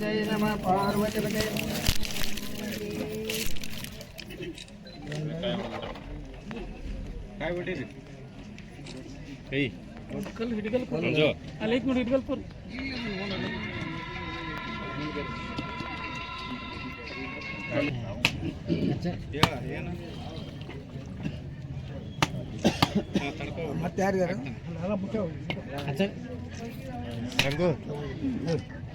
ಜಯ ನಮ ಪಾರ್ವತಿ ಬಗ್ಗೆ काय ಬಿಟ್ಟಿರಿ ಏಯ್. ಹಿಡ್ಕಲ್ ಹಿಡ್ಕಲ್ ಮಂಜು. ಅಲ್ಲಿ ಐತ್ ನೋಡಿ ಹಿಡ್ಕಲ್ ಪುರ್ ಹೇಳ ಏನು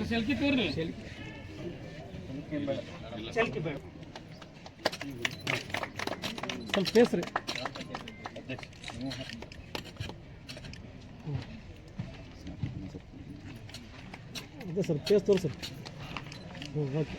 ಅಧ್ಯಕ್ಷರು ಸೆಲ್ಕಿ ತೋರ್ರಿ. ಸ್ವಲ್ಪ ಬೇಸ್ರಿ ಅದೇ ಸರ್ ಪೇಸ್ ತೋರಿಸ್ರಿ ಹ್ಞೂ ಓಕೆ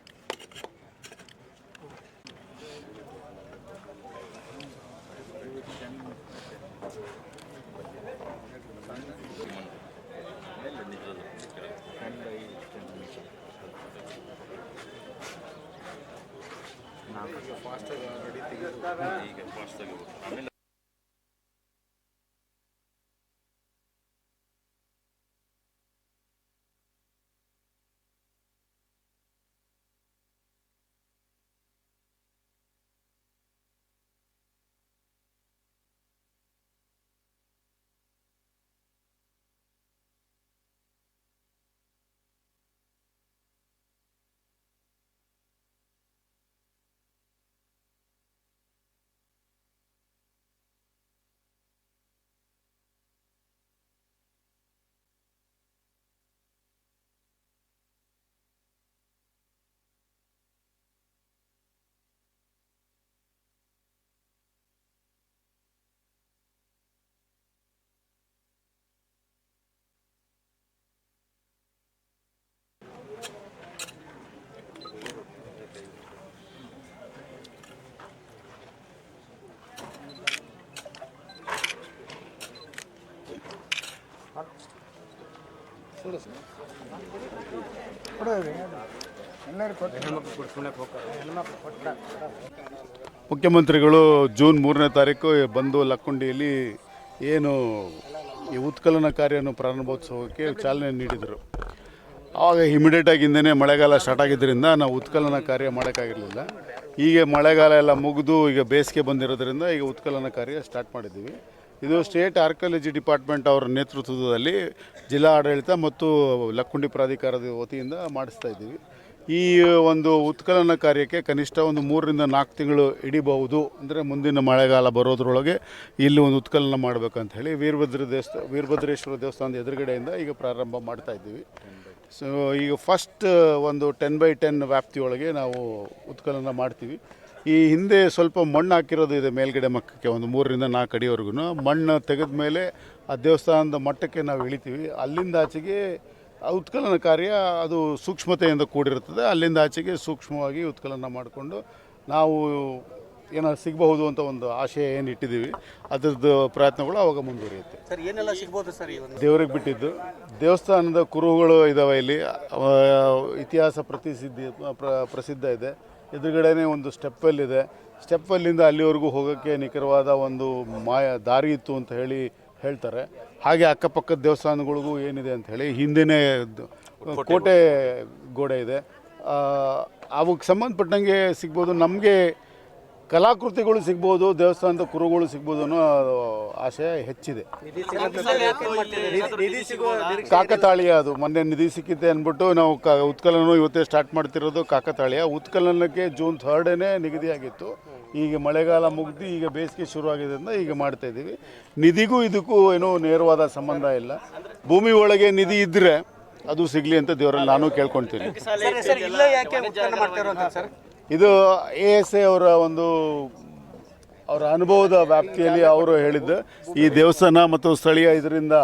ಬೇಸ್ರಿ ಮುಖ್ಯಮಂತ್ರಿಗಳು ಜೂನ್ ಮೂರನೇ ತಾರೀಕು ಬಂದು ಲಕ್ಕುಂಡಿಯಲ್ಲಿ ಏನು ಈ ಉತ್ಕಲನ ಕಾರ್ಯವನ್ನು ಪ್ರಾರಂಭೋತ್ಸವಕ್ಕೆ ಚಾಲನೆ ನೀಡಿದರು. ಆವಾಗ ಇಮಿಡಿಯೇಟಾಗಿ ಹಿಂದೆ ಮಳೆಗಾಲ ಸ್ಟಾರ್ಟ್ ಆಗಿದ್ದರಿಂದ ನಾವು ಉತ್ಕಲನ ಕಾರ್ಯ ಮಾಡೋಕ್ಕಾಗಿರಲಿಲ್ಲ. ಈಗ ಮಳೆಗಾಲ ಎಲ್ಲ ಮುಗಿದು ಈಗ ಬೇಸಿಗೆ ಬಂದಿರೋದ್ರಿಂದ ಈಗ ಉತ್ಕಲನ ಕಾರ್ಯ ಸ್ಟಾರ್ಟ್ ಮಾಡಿದ್ದೀವಿ. ಇದು ಸ್ಟೇಟ್ ಆರ್ಕಿಯಾಲಜಿ ಡಿಪಾರ್ಟ್ಮೆಂಟ್ ಅವರ ನೇತೃತ್ವದಲ್ಲಿ ಜಿಲ್ಲಾ ಆಡಳಿತ ಮತ್ತು ಲಕ್ಕುಂಡಿ ಪ್ರಾಧಿಕಾರದ ವತಿಯಿಂದ ಮಾಡಿಸ್ತಾ ಇದ್ದೀವಿ. ಈ ಒಂದು ಉತ್ಕಲನ ಕಾರ್ಯಕ್ಕೆ ಕನಿಷ್ಠ ಒಂದು ಮೂರರಿಂದ ನಾಲ್ಕು ತಿಂಗಳು ಹಿಡಿಬಹುದು. ಅಂದರೆ ಮುಂದಿನ ಮಳೆಗಾಲ ಬರೋದ್ರೊಳಗೆ ಇಲ್ಲಿ ಒಂದು ಉತ್ಕಲನ ಮಾಡಬೇಕಂತ ಹೇಳಿ ವೀರಭದ್ರ ದೇವಸ್ಥಾನ ವೀರಭದ್ರೇಶ್ವರ ದೇವಸ್ಥಾನದ ಎದುರುಗಡೆಯಿಂದ ಈಗ ಪ್ರಾರಂಭ ಮಾಡ್ತಾ ಇದ್ದೀವಿ. ಸೊ ಈಗ ಫಸ್ಟ್ ಒಂದು ಟೆನ್ ಬೈ ಟೆನ್ ವ್ಯಾಪ್ತಿಯೊಳಗೆ ನಾವು ಉತ್ಕಲನ ಮಾಡ್ತೀವಿ. ಈ ಹಿಂದೆ ಸ್ವಲ್ಪ ಮಣ್ಣು ಹಾಕಿರೋದು ಇದೆ ಮೇಲ್ಗಡೆ ಮಕ್ಕಕ್ಕೆ ಒಂದು ಮೂರರಿಂದ ನಾಲ್ಕು ಅಡಿವರೆಗೂ. ಮಣ್ಣು ತೆಗೆದ ಮೇಲೆ ಆ ದೇವಸ್ಥಾನದ ಮಟ್ಟಕ್ಕೆ ನಾವು ಇಳಿತೀವಿ. ಅಲ್ಲಿಂದ ಆಚೆಗೆ ಆ ಉತ್ಕಲನ ಕಾರ್ಯ ಅದು ಸೂಕ್ಷ್ಮತೆಯಿಂದ ಕೂಡಿರುತ್ತದೆ. ಅಲ್ಲಿಂದ ಆಚೆಗೆ ಸೂಕ್ಷ್ಮವಾಗಿ ಉತ್ಕಲನ ಮಾಡಿಕೊಂಡು ನಾವು ಏನಾದ್ರು ಸಿಗಬಹುದು ಅಂತ ಒಂದು ಆಶಯ ಏನು ಇಟ್ಟಿದ್ದೀವಿ ಅದರದ್ದು ಪ್ರಯತ್ನಗಳು ಅವಾಗ ಮುಂದುವರಿಯುತ್ತೆ. ಸರ್ ಏನೆಲ್ಲ ಸಿಗ್ಬೋದು ಸರ್ ದೇವ್ರಿಗೆ ದೇವರಿಗೆ ಬಿಟ್ಟಿದ್ದು. ದೇವಸ್ಥಾನದ ಕುರುಹುಗಳು ಇದಾವೆ ಇಲ್ಲಿ. ಇತಿಹಾಸ ಪ್ರತಿಸಿದ್ಧಿ ಪ್ರ ಪ್ರಸಿದ್ಧ ಇದೆ. ಎದುರುಗಡೆನೇ ಒಂದು ಸ್ಟೆಪ್ಪಲ್ಲಿದೆ. ಸ್ಟೆಪ್ಪಲ್ಲಿಂದ ಅಲ್ಲಿವರೆಗೂ ಹೋಗೋಕ್ಕೆ ನಿಖರವಾದ ಒಂದು ಮಾಯ ದಾರಿ ಇತ್ತು ಅಂತ ಹೇಳಿ ಹೇಳ್ತಾರೆ. ಹಾಗೆ ಅಕ್ಕಪಕ್ಕದ ದೇವಸ್ಥಾನಗಳಿಗೂ ಏನಿದೆ ಅಂತ ಹೇಳಿ ಹಿಂದಿನ ಕೋಟೆ ಗೋಡೆ ಇದೆ. ಅವಕ್ಕೆ ಸಂಬಂಧಪಟ್ಟಂಗೆ ಸಿಗ್ಬೋದು. ನಮಗೆ ಕಲಾಕೃತಿಗಳು ಸಿಗ್ಬೋದು ದೇವಸ್ಥಾನದ ಕುರುಗಳು ಸಿಗ್ಬೋದು ಅನ್ನೋ ಆಶಯ ಹೆಚ್ಚಿದೆ. ಕಾಕತಾಳೀಯ ಅದು. ಮೊನ್ನೆ ನಿಧಿ ಸಿಕ್ಕಿದೆ ಅಂದ್ಬಿಟ್ಟು ನಾವು ಕ ಉತ್ಕಲನ ಇವತ್ತೇ ಸ್ಟಾರ್ಟ್ ಮಾಡ್ತಿರೋದು ಕಾಕತಾಳೀಯ. ಉತ್ಕಲನಕ್ಕೆ ಜೂನ್ ಥರ್ಡೇನೇ ನಿಗದಿಯಾಗಿತ್ತು. ಈಗ ಮಳೆಗಾಲ ಮುಗ್ದು ಈಗ ಬೇಸಿಗೆ ಶುರುವಾಗಿದ್ದರಿಂದ ಈಗ ಮಾಡ್ತಾ ಇದ್ದೀವಿ. ನಿಧಿಗೂ ಇದಕ್ಕೂ ಏನೂ ನೇರವಾದ ಸಂಬಂಧ ಇಲ್ಲ. ಭೂಮಿ ಒಳಗೆ ನಿಧಿ ಇದ್ದರೆ ಅದು ಸಿಗಲಿ ಅಂತ ದೇವರಲ್ಲಿ ನಾನು ಕೇಳ್ಕೊಳ್ತೀನಿ ಇದು ಎ ಎಸ್ ಎ ಅವರ ಒಂದು ಅವರ ಅನುಭವದ ವ್ಯಾಪ್ತಿಯಲ್ಲಿ ಅವರು ಹೇಳಿದ್ದು ಈ ದೇವಸ್ಥಾನ ಮತ್ತು ಸ್ಥಳೀಯ ಇದರಿಂದ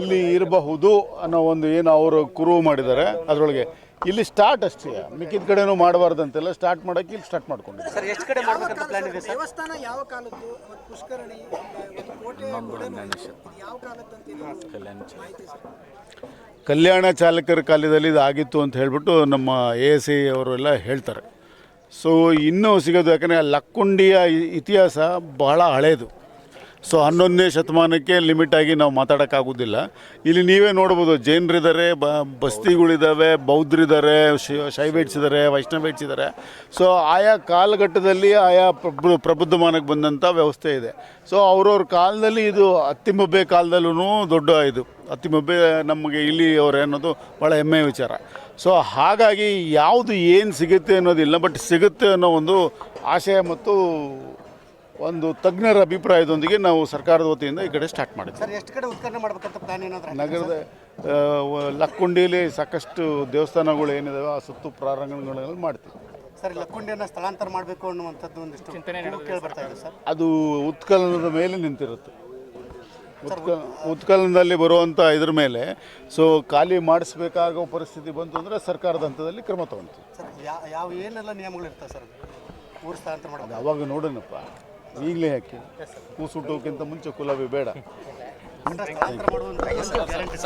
ಇಲ್ಲಿ ಇರಬಹುದು ಅನ್ನೋ ಒಂದು ಏನು ಅವರು ಕುರುವು ಮಾಡಿದ್ದಾರೆ. ಅದರೊಳಗೆ ಇಲ್ಲಿ ಸ್ಟಾರ್ಟ್ ಅಷ್ಟೇ. ಮಿಕ್ಕಿದ ಕಡೆನೂ ಮಾಡಬಾರ್ದಂತೆಲ್ಲ ಸ್ಟಾರ್ಟ್ ಮಾಡೋಕೆ ಇಲ್ಲಿ ಸ್ಟಾರ್ಟ್ ಮಾಡ್ಕೊಂಡಿದ್ದಾರೆ. ಸರ್ ಎಷ್ಟು ಕಡೆ ಮಾಡ್ಬೇಕಂತ ಪ್ಲಾನ್ ಇದೆ ಸರ್? ದೇವಸ್ಥಾನ ಯಾವ ಕಾಲದ್ದು? ಮತ್ತು ಪುಷ್ಕರಣಿ ಒಂದು ಕೋಟೆ ಯಾವ ಕಾಲದ್ದು ಅಂತ ಏನಾದ್ರು ಸರ್? ಕಲ್ಯಾಣ ಚಾಲಕರ ಕಾಲದಲ್ಲಿ ಇದು ಆಗಿತ್ತು ಅಂತ ಹೇಳ್ಬಿಟ್ಟು ನಮ್ಮ ಎ ಎಸ್ ಐ ಅವರೆಲ್ಲ ಹೇಳ್ತಾರೆ. ಸೊ ಇನ್ನೂ ಸಿಗೋದು ಯಾಕಂದರೆ ಲಕ್ಕುಂಡಿಯ ಇತಿಹಾಸ ಬಹಳ ಹಳೇದು. ಸೊ ಹನ್ನೊಂದನೇ ಶತಮಾನಕ್ಕೆ ಲಿಮಿಟ್ ಆಗಿ ನಾವು ಮಾತಾಡೋಕ್ಕಾಗೋದಿಲ್ಲ. ಇಲ್ಲಿ ನೀವೇ ನೋಡ್ಬೋದು ಜೈನರಿದ್ದಾರೆ ಬ ಬಸ್ತಿಗಳಿದ್ದಾವೆ ಬೌದ್ಧರಿದ್ದಾರೆ ಶೈವೈಟ್ಸ್ ಇದ್ದಾರೆ ವೈಷ್ಣವೇಟ್ಸ್ ಇದ್ದಾರೆ ಸೊ ಆಯಾ ಕಾಲಘಟ್ಟದಲ್ಲಿ ಆಯಾ ಪ್ರಬು, ಪ್ರಬುದ್ಧಮಾನಕ್ಕೆ ಬಂದಂಥ ವ್ಯವಸ್ಥೆ ಇದೆ. ಸೊ ಅವ್ರವ್ರ ಕಾಲದಲ್ಲಿ ಇದು ಅತ್ತಿಮಬ್ಬೆ ಕಾಲದಲ್ಲೂ ದೊಡ್ಡ ಇದು. ಅತ್ತಿಮಬ್ಬೆ ನಮಗೆ ಇಲ್ಲಿ ಅವ್ರು ಅನ್ನೋದು ಭಾಳ ಹೆಮ್ಮೆಯ ವಿಚಾರ. ಸೊ ಹಾಗಾಗಿ ಯಾವುದು ಏನು ಸಿಗುತ್ತೆ ಅನ್ನೋದಿಲ್ಲ ಬಟ್ ಸಿಗುತ್ತೆ ಅನ್ನೋ ಒಂದು ಆಶಯ ಮತ್ತು ಒಂದು ತಜ್ಞರ ಅಭಿಪ್ರಾಯದೊಂದಿಗೆ ನಾವು ಸರ್ಕಾರದ ವತಿಯಿಂದ ಈ ಕಡೆ ಸ್ಟಾರ್ಟ್ ಮಾಡಿದ್ವಿ. ಸರ್ ಎಷ್ಟು ಕಡೆ ಉತ್ಪನ್ನ ಮಾಡ್ಬೇಕಂತ ಪ್ಲಾನ್ ಏನಾದ್ರು ನಗರದ ಲಕ್ಕುಂಡಿಲಿ ಲಕ್ಕುಂಡಿಯಲ್ಲಿ ಸಾಕಷ್ಟು ದೇವಸ್ಥಾನಗಳು ಏನಿದಾವೆ ಆ ಸುತ್ತು ಪ್ರಾರಂಭಗಳಲ್ಲಿ ಮಾಡ್ತೀವಿ. ಸರ್ ಲಕ್ಕುಂಡಿಯನ್ನು ಸ್ಥಳಾಂತರ ಮಾಡಬೇಕು ಅನ್ನುವಂಥದ್ದು ಒಂದಿಷ್ಟು ಕೇಳಿ ಬರ್ತಾ ಇದೆ ಸರ್. ಅದು ಉತ್ಕಲನದ ಮೇಲೆ ನಿಂತಿರುತ್ತೆ. ಉತ್ಕ ಉತ್ಕಲನದಲ್ಲಿ ಬರುವಂಥ ಇದ್ರ ಮೇಲೆ ಸೊ ಖಾಲಿ ಮಾಡಿಸ್ಬೇಕಾಗೋ ಪರಿಸ್ಥಿತಿ ಬಂತು ಅಂದರೆ ಸರ್ಕಾರದ ಹಂತದಲ್ಲಿ ಕ್ರಮ ತಗೊಂತು ಸರ್ ಯಾವ ಯಾವ ಏನೆಲ್ಲ ನಿಯಮಗಳು ಇರ್ತವೆ ಸರ್? ಊರು ಸ್ಥಳಾಂತರ ಮಾಡೋದು ಅವಾಗ ನೋಡೋಣಪ್ಪ. ಈಗಲೇ ಯಾಕೆ? ಕೂಸುಟ್ಟೋಕ್ಕಿಂತ ಮುಂಚೆ ಕುಲಾಬಿ ಬೇಡ. ಸ್ಥಳಾಂತರ ಮಾಡುವಂಥ ಗ್ಯಾರಂಟಿ